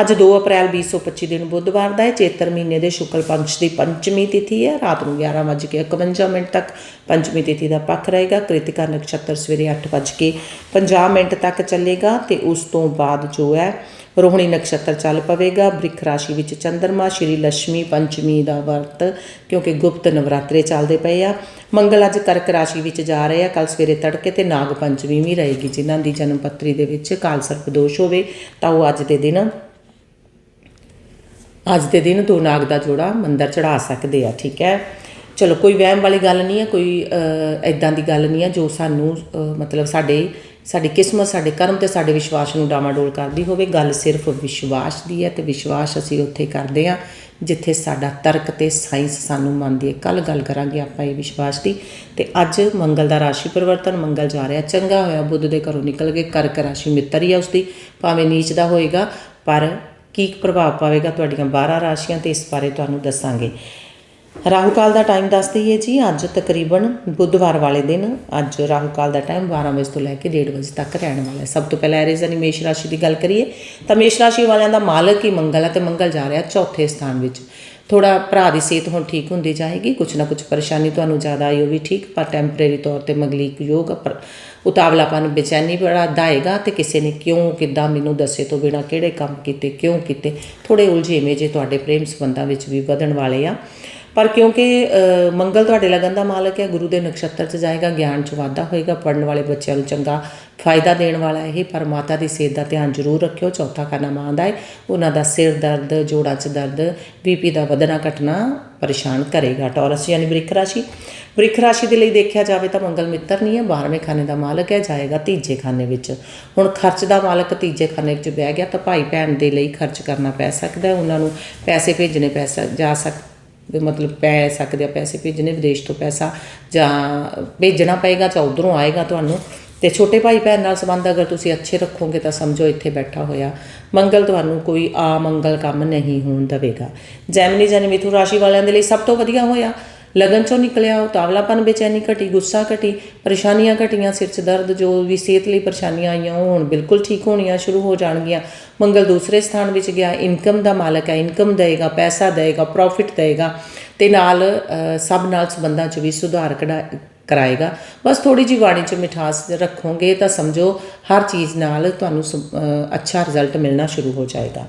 ਅੱਜ 2 ਅਪ੍ਰੈਲ 2025 ਦਿਨ ਬੁੱਧਵਾਰ ਦਾ ਹੈ, ਚੇਤਰ ਮਹੀਨੇ ਦੇ ਸ਼ੁਕਲ ਪਕਸ਼ ਦੀ ਪੰਚਮੀ ਤਿਥੀ ਹੈ, ਰਾਤ ਨੂੰ 11:51 ਮਿੰਟ ਤੱਕ ਪੰਚਮੀ ਤਿਥੀ ਦਾ ਪੱਖ ਰਹੇਗਾ, ਕ੍ਰਿਤਿਕਾ ਨਕਸ਼ਤਰ ਸਵੇਰੇ 8:50 ਮਿੰਟ ਤੱਕ ਚੱਲੇਗਾ ਤੇ ਉਸ ਤੋਂ ਬਾਅਦ ਜੋ ਹੈ, ਰੋਹਣੀ ਨਕਸ਼ਤਰ ਚੱਲ ਪਵੇਗਾ, ਬ੍ਰਿਖ ਰਾਸ਼ੀ ਵਿੱਚ ਚੰਦਰਮਾ, ਸ਼੍ਰੀ ਲక్ష్ਮੀ ਪੰਚਮੀ ਦਾ ਵਰਤ, ਕਿਉਂਕਿ ਗੁਪਤ ਨਵਰਾਤਰੇ ਚੱਲਦੇ ਪਏ ਆ। ਮੰਗਲ ਅੱਜ ਕਰਕ ਰਾਸ਼ੀ ਵਿੱਚ ਜਾ ਰਹੇ ਆ ਕੱਲ ਸਵੇਰੇ ਤੜਕੇ ਤੇ ਨਾਗ ਪੰਚਮੀ ਵੀ ਰਹੇਗੀ, ਜਿਨ੍ਹਾਂ ਦੀ ਜਨਮ ਪੱਤਰੀ ਦੇ ਵਿੱਚ ਕਾਲ ਸਰਪ ਦੋਸ਼ ਹੋਵੇ, ਤਾਂ ਉਹ ਅੱਜ ਦੇ ਦਿਨ ਅੱਜ ਦੇ ਦਿਨ ਦੋ ਨਾਗ ਦਾ ਜੋੜਾ ਮੰਦਰ ਚੜਾ ਸਕਦੇ ਆ ਠੀਕ ਹੈ? ਚਲੋ ਕੋਈ ਵਹਿਮ ਵਾਲੀ ਗੱਲ ਨਹੀਂ ਹੈ ਕੋਈ ਐਦਾਂ ਦੀ ਗੱਲ ਨਹੀਂ ਹੈ ਜੋ ਸਾਨੂੰ ਅ, ਮਤਲਬ ਸਾਡੇ ਸਾਡੀ ਕਿਸਮਤ, ਸਾਡੇ ਕਰਮ ਤੇ ਸਾਡੇ ਵਿਸ਼ਵਾਸ ਨੂੰ ਡਾਮਾਡੋਲ ਕਰਦੀ ਹੋਵੇ। ਗੱਲ ਸਿਰਫ ਵਿਸ਼ਵਾਸ ਦੀ ਹੈ ਤੇ ਵਿਸ਼ਵਾਸ ਅਸੀਂ ਉੱਥੇ ਕਰਦੇ ਆ ਜਿੱਥੇ ਸਾਡਾ ਤਰਕ ਤੇ ਸਾਇੰਸ ਸਾਨੂੰ ਮੰਨਦੀ ਹੈ ਕੱਲ ਗੱਲ ਕਰਾਂਗੇ ਆਪਾਂ ਇਹ ਵਿਸ਼ਵਾਸ ਦੀ। ਤੇ ਅੱਜ ਮੰਗਲ ਦਾ ਰਾਸ਼ੀ ਪਰਿਵਰਤਨ, ਮੰਗਲ ਜਾ ਰਿਹਾ ਚੰਗਾ ਹੋਇਆ, ਬੁੱਧ ਦੇ ਘਰੋਂ ਨਿਕਲ ਕੇ ਕਰਕ ਰਾਸ਼ੀ ਮਿੱਤਰ ਹੀ ਆ ਉਸਦੀ, ਭਾਵੇਂ ਨੀਚ ਦਾ ਹੋਏਗਾ, ਪਰ ਕੀ ਪ੍ਰਭਾਵ ਪਾਵੇਗਾ ਤੁਹਾਡੀਆਂ 12 ਰਾਸ਼ੀਆਂ ਤੇ ਇਸ ਬਾਰੇ ਤੁਹਾਨੂੰ ਦੱਸਾਂਗੇ। ਰਾਹੂ ਕਾਲ ਦਾ ਟਾਈਮ ਦੱਸ ਦਈਏ ਜੀ ਅੱਜ ਤਕਰੀਬਨ ਬੁੱਧਵਾਰ ਵਾਲੇ ਦਿਨ ਅੱਜ ਰਾਹੂ ਕਾਲ ਦਾ ਟਾਈਮ 12 ਵਜੇ ਤੋਂ ਲੈ ਕੇ 1:30 ਵਜੇ ਤੱਕ ਰਹਿਣ ਵਾਲਾ ਹੈ। ਸਭ ਤੋਂ ਪਹਿਲਾਂ ਐਰੀਜ਼ ਅਨੀ ਮੇਸ਼ ਰਾਸ਼ੀ ਦੀ ਗੱਲ ਕਰੀਏ ਤਾਂ ਮੇਸ਼ ਰਾਸ਼ੀ ਵਾਲਿਆਂ ਦਾ ਮਾਲਕ ਹੀ ਮੰਗਲ ਹੈ ਤੇ ਮੰਗਲ ਜਾ ਰਿਹਾ ਚੌਥੇ ਸਥਾਨ ਵਿੱਚ। ਥੋੜਾ ਭਰਾ ਦੀ ਸਿਹਤ ਹੁਣ ਠੀਕ ਹੁੰਦੀ ਜਾਏਗੀ ਕੁਛ ਨਾ ਕੁਛ ਪਰੇਸ਼ਾਨੀ ਤੁਹਾਨੂੰ ਜ਼ਿਆਦਾ ਆਈ ਉਹ ਵੀ ਠੀਕ ਪਰ ਟੈਂਪਰੇਰੀ ਤੌਰ ਤੇ ਮੰਗਲੀਕ ਯੋਗ ਆ, ਪਰ ਉਤਾਵਲਾਪਨ ਬੇਚੈਨੀ ਬੜਾ ਦਾਏਗਾ ਤੇ ਕਿਸੇ ਨੇ ਕਿਉਂ ਕਿੱਦਾਂ ਮੈਨੂੰ ਦੱਸੇ ਤੋਂ ਬਿਨਾ ਕਿਹੜੇ ਕੰਮ ਕੀਤੇ ਕਿਉਂ ਕੀਤੇ ਥੋੜੇ ਉਲਝੇਵੇਂ ਜੇ ਤੁਹਾਡੇ ਪ੍ਰੇਮ ਸੰਬੰਧਾਂ ਵਿੱਚ ਵੀ ਵਧਣ ਵਾਲੇ ਆ। ਪਰ ਕਿਉਂਕਿ ਮੰਗਲ ਤੁਹਾਡੇ ਲਗਨ ਦਾ ਮਾਲਕ ਹੈ, ਗੁਰੂ ਦੇ ਨਕਸ਼ਤਰ 'ਚ ਜਾਏਗਾ, ਗਿਆਨ 'ਚ ਵਾਧਾ ਹੋਏਗਾ ਪੜਨ ਵਾਲੇ ਬੱਚਿਆਂ ਨੂੰ ਚੰਗਾ ਫਾਇਦਾ ਦੇਣ ਵਾਲਾ ਇਹ, ਪਰ ਮਾਤਾ ਦੀ ਸਿਹਤ ਦਾ ਧਿਆਨ ਜ਼ਰੂਰ ਰੱਖਿਓ, ਚੌਥਾ ਖਾਨਾ ਮਾਂ ਦਾ ਹੈ ਉਹਨਾਂ ਦਾ ਸਿਰ ਦਰਦ, ਜੋੜਾਂ 'ਚ ਦਰਦ, ਬੀਪੀ ਦਾ ਵਧਣਾ ਘਟਣਾ ਪਰੇਸ਼ਾਨ ਕਰੇਗਾ, ਟੌਰਸ ਯਾਨੀ ਬ੍ਰਿਖ ਰਾਸ਼ੀ। ਬ੍ਰਿਖ ਰਾਸ਼ੀ ਦੇ ਲਈ ਦੇਖਿਆ ਜਾਵੇ ਤਾਂ ਮੰਗਲ ਮਿੱਤਰ ਨਹੀਂ ਹੈ 12ਵੇਂ ਖਾਨੇ ਦਾ ਮਾਲਕ ਹੈ, ਜਾਏਗਾ ਤੀਜੇ ਖਾਨੇ ਵਿੱਚ। ਹੁਣ ਖਰਚ ਦਾ ਮਾਲਕ ਤੀਜੇ ਖਾਨੇ ਵਿੱਚ ਬਹਿ ਗਿਆ ਤਾਂ ਭਾਈ ਭੈਣ ਦੇ ਲਈ ਖਰਚ ਕਰਨਾ ਪੈ ਸਕਦਾ ਹੈ, ਉਹਨਾਂ ਨੂੰ ਪੈਸੇ ਭੇਜਣੇ ਪੈ ਸਕ, ਜਾ ਸਕ ਵੀ ਮਤਲਬ ਪੈ ਸਕਦੇ ਆ ਪੈਸੇ ਭੇਜਣੇ ਵਿਦੇਸ਼ ਤੋਂ ਪੈਸਾ ਜਾਂ ਭੇਜਣਾ ਪਏਗਾ ਜਾਂ ਉਧਰੋਂ ਆਏਗਾ ਤੁਹਾਨੂੰ। ਤੇ ਛੋਟੇ ਭਾਈ ਭੈਣ ਨਾਲ ਸੰਬੰਧ ਅਗਰ ਤੁਸੀਂ ਅੱਛੇ ਰੱਖੋਗੇ ਤਾਂ ਸਮਝੋ ਇੱਥੇ ਬੈਠਾ ਹੋਇਆ। ਮੰਗਲ ਤੁਹਾਨੂੰ ਕੋਈ ਆ ਮੰਗਲ ਕੰਮ ਨਹੀਂ ਹੋਣ ਦੇਵੇਗਾ। ਜੈਮਨੀ ਜਾਨੀ ਮਿਥੁਨ ਰਾਸ਼ੀ ਵਾਲਿਆਂ ਦੇ ਲਈ ਸਭ ਤੋਂ ਵਧੀਆ ਹੋਇਆ। ਲਗਨ ਚੋਂ ਨਿਕਲਿਆ ਉਤਾਵਲਾਪਨ ਬੇਚੈਨੀ ਘਟੀ, ਗੁੱਸਾ ਘਟੀ, ਪਰੇਸ਼ਾਨੀਆਂ ਘਟੀਆਂ, ਸਿਰ 'ਚ ਦਰਦ, ਜੋ ਵੀ ਸਿਹਤ ਲਈ ਪਰੇਸ਼ਾਨੀਆਂ ਆਈਆਂ, ਉਹ ਹੁਣ ਬਿਲਕੁਲ ਠੀਕ ਹੋਣੀਆਂ, ਸ਼ੁਰੂ ਹੋ ਜਾਣਗੀਆਂ। ਮੰਗਲ ਦੂਸਰੇ ਸਥਾਨ ਵਿੱਚ ਗਿਆ, ਇਨਕਮ ਦਾ ਮਾਲਕ ਹੈ, ਇਨਕਮ ਦੇਗਾ ਪੈਸਾ ਦੇਗਾ ਪ੍ਰੋਫਿਟ ਦੇਗਾ ਤੇ ਨਾਲ ਸਭ ਨਾਲ ਸੰਬੰਧਾਂ 'ਚ ਵੀ ਸੁਧਾਰ ਕਢਾ, ਕਰਾਏਗਾ। ਬਸ ਥੋੜੀ ਜਿਹੀ ਬਾਣੀ 'ਚ ਮਿਠਾਸ ਰੱਖੋਗੇ ਤਾਂ ਸਮਝੋ, ਹਰ ਚੀਜ਼ ਨਾਲ ਤੁਹਾਨੂੰ ਸੰ- ਅੱਛਾ ਰਿਜ਼ਲਟ ਮਿਲਣਾ ਸ਼ੁਰੂ ਹੋ ਜਾਏਗਾ।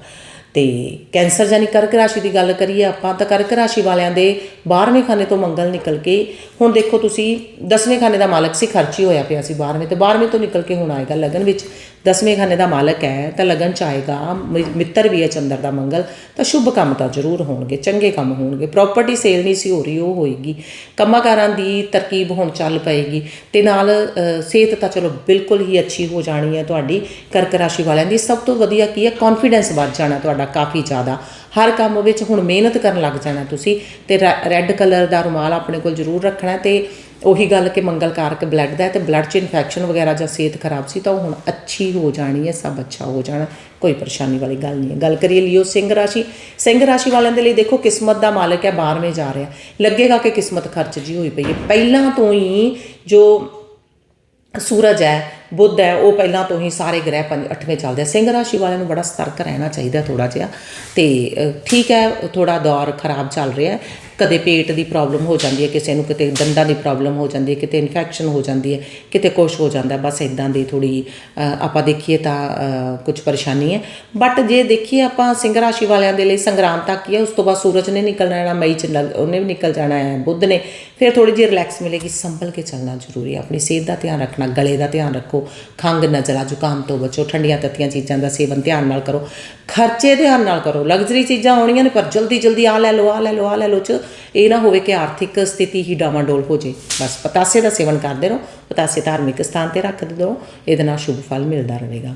ਤੇ ਕੈਂਸਰ ਜਾਨੀ ਕਰਕ ਰਾਸ਼ੀ ਦੀ ਗੱਲ ਕਰੀਏ, ਆਪਾਂ ਤਾਂ ਕਰਕ ਰਾਸ਼ੀ ਵਾਲਿਆਂ ਦੇ 12ਵੇਂ ਖਾਨੇ ਤੋਂ ਮੰਗਲ ਨਿਕਲ ਕੇ, ਹੁਣ ਦੇਖੋ ਤੁਸੀਂ 10ਵੇਂ ਖਾਨੇ ਦਾ ਮਾਲਕ ਸੀ, ਖਰਚੀ ਹੋਇਆ ਪਿਆ ਸੀ 12ਵੇਂ ਤੇ 12ਵੇਂ ਤੋਂ ਨਿਕਲ ਕੇ ਹੁਣ ਆਏਗਾ ਲਗਨ ਵਿੱਚ। 10ਵੇਂ ਖਾਨੇ ਦਾ ਮਾਲਕ ਹੈ, ਤਾਂ ਲਗਨ ਚ ਆਏਗਾ ਮਿ- ਮਿੱਤਰ ਵੀ ਹੈ ਚੰਦਰ ਦਾ ਮੰਗਲ, ਤਾਂ ਸ਼ੁਭ ਕੰਮ ਤਾਂ ਜ਼ਰੂਰ ਹੋਣਗੇ, ਚੰਗੇ ਕੰਮ ਹੋਣਗੇ ਪ੍ਰਾਪਰਟੀ ਸੇਲ ਨਹੀਂ ਸੀ ਹੋ ਰਹੀ, ਉਹ ਹੋਏਗੀ। ਕੰਮਾਂਕਾਰਾਂ ਦੀ ਤਰਕੀਬ ਹੁਣ ਚੱਲ ਪਏਗੀ, ਤੇ ਨਾਲ ਸਿਹਤ ਤਾਂ ਚਲੋ ਬਿਲਕੁਲ ਹੀ ਅੱਛੀ ਹੋ ਜਾਣੀ ਹੈ ਤੁਹਾਡੀ ਕਰਕ ਰਾਸ਼ੀ ਵਾਲਿਆਂ ਦੀ। ਸਭ ਤੋਂ ਵਧੀਆ ਕੀ ਹੈ ਕੌਨਫੀਡੈਂਸ ਵੱਧ ਜਾਣਾ ਤੁਹਾਡਾ ਕਾਫੀ ਜ਼ਿਆਦਾ। ਹਰ ਕੰਮ ਵਿੱਚ ਹੁਣ ਮਿਹਨਤ ਕਰਨ ਲੱਗ ਜਾਣਾ ਤੁਸੀਂ ਤੇ ਰੈੱਡ ਕਲਰ ਦਾ ਰੁਮਾਲ ਆਪਣੇ ਕੋਲ ਜ਼ਰੂਰ ਰੱਖਣਾ ਹੈ ਤੇ ਉਹੀ ਗੱਲ ਕਿ ਮੰਗਲਕਾਰਕ ਬਲੱਡ ਦਾ ਹੈ ਤੇ ਬਲੱਡ 'ਚ ਇਨਫੈਕਸ਼ਨ ਵਗੈਰਾ ਜਾਂ ਸਿਹਤ ਖਰਾਬ ਸੀ ਤਾਂ ਉਹ ਹੁਣ ਅੱਛੀ ਹੋ ਜਾਣੀ ਹੈ, ਸਭ ਅੱਛਾ ਹੋ ਜਾਣਾ, ਕੋਈ ਪਰੇਸ਼ਾਨੀ ਵਾਲੀ ਗੱਲ ਨਹੀਂ ਹੈ। ਗੱਲ ਕਰੀਏ ਲਿਓ ਸਿੰਘ ਰਾਸ਼ੀ ਸਿੰਘ ਰਾਸ਼ੀ ਵਾਲਿਆਂ ਦੇ ਲਈ ਦੇਖੋ ਕਿਸਮਤ ਦਾ ਮਾਲਕ ਹੈ 12ਵੇਂ ਜਾ ਰਿਹਾ। ਲੱਗੇਗਾ ਕਿ ਕਿਸਮਤ ਖਰਚ ਜੀ ਹੋਈ ਪਈ ਹੈ। ਪਹਿਲਾਂ ਤੋਂ ਹੀ ਜੋ ਸੂਰਜ ਹੈ ਬੁੱਧ ਹੈ, ਉਹ ਪਹਿਲਾਂ ਤੋਂ ਹੀ ਸਾਰੇ ਗ੍ਰਹਿ ਪੰਜ ਅੱਠਵੇਂ ਚੱਲਦੇ ਆ। ਸਿੰਘ ਰਾਸ਼ੀ ਵਾਲਿਆਂ ਨੂੰ ਬੜਾ ਸਤਰਕ ਰਹਿਣਾ ਚਾਹੀਦਾ ਥੋੜਾ ਜਿਹਾ। ਤੇ ਠੀਕ ਹੈ ਥੋੜਾ ਦੌਰ ਖਰਾਬ ਚੱਲ ਰਿਹਾ ਕਦੇ ਪੇਟ ਦੀ ਪ੍ਰੋਬਲਮ ਹੋ ਜਾਂਦੀ ਹੈ, ਕਿਸੇ ਨੂੰ ਕਿਤੇ ਦੰਦਾਂ ਦੀ ਪ੍ਰੋਬਲਮ ਹੋ ਜਾਂਦੀ ਹੈ, ਕਿਤੇ ਇਨਫੈਕਸ਼ਨ ਹੋ ਜਾਂਦੀ ਹੈ, ਕਿਤੇ ਕੁਛ ਹੋ ਜਾਂਦਾ, ਬਸ ਇਦਾਂ ਦੀ ਥੋੜੀ ਆਪਾਂ ਦੇਖੀਏ ਤਾਂ ਕੁਝ ਪਰੇਸ਼ਾਨੀ ਹੈ। ਬਟ ਜੇ ਦੇਖੀਏ ਆਪਾਂ ਸਿੰਘ ਰਾਸ਼ੀ ਵਾਲਿਆਂ ਦੇ ਲਈ ਸੰਗਰਾਮ ਤੱਕ ਹੀ ਹੈ, ਉਸ ਤੋਂ ਬਾਅਦ ਸੂਰਜ ਨੇ ਨਿਕਲਣਾ ਜਾਣਾ ਮਈ ਚ ਲੱਗ- ਉਹਨੇ ਵੀ ਨਿਕਲ ਜਾਣਾ ਹੈ, ਬੁੱਧ ਨੇ, ਫਿਰ ਥੋੜੀ ਜਿਹੀ ਰਿਲੈਕਸ ਮਿਲੇਗੀ, ਸੰਭਲ ਕੇ ਚੱਲਣਾ ਜ਼ਰੂਰੀ ਹੈ, ਆਪਣੀ ਸਿਹਤ ਦਾ ਧਿਆਨ ਰੱਖਣਾ, ਗਲੇ ਦਾ ਧਿਆਨ ਰੱਖੋ ਖੰਗ ਨਜ਼ਲਾ ਜ਼ੁਕਾਮ ਤੋਂ ਬਚੋ, ਠੰਡੀਆਂ ਤੱਤੀਆਂ ਚੀਜ਼ਾਂ ਦਾ ਸੇਵਨ ਧਿਆਨ ਨਾਲ ਕਰੋ, ਖਰਚੇ ਧਿਆਨ ਨਾਲ ਕਰੋ ਲਗਜ਼ਰੀ ਚੀਜ਼ਾਂ ਆਉਣੀਆਂ ਨੇ, ਪਰ ਜਲਦੀ ਜਲਦੀ ਆ ਲੈ ਲਓ ਆ ਲੈ ਲਓ ਆ ਲੈ ਲਓ ਚ ਇਹ ਨਾ ਹੋਵੇ ਕਿ ਆਰਥਿਕ ਸਥਿਤੀ ਹੀ ਡਾਵਾਂਡੋਲ ਹੋ ਜੇ। ਬਸ ਪਤਾਸੇ ਦਾ ਸੇਵਨ ਕਰਦੇ ਰਹੋ, ਪਤਾਸੇ ਧਾਰਮਿਕ ਸਥਾਨ ਤੇ ਰੱਖ ਦਿਓ, ਇਹਦੇ ਨਾਲ ਸ਼ੁਭ ਫਲ ਮਿਲਦਾ ਰਹੇਗਾ।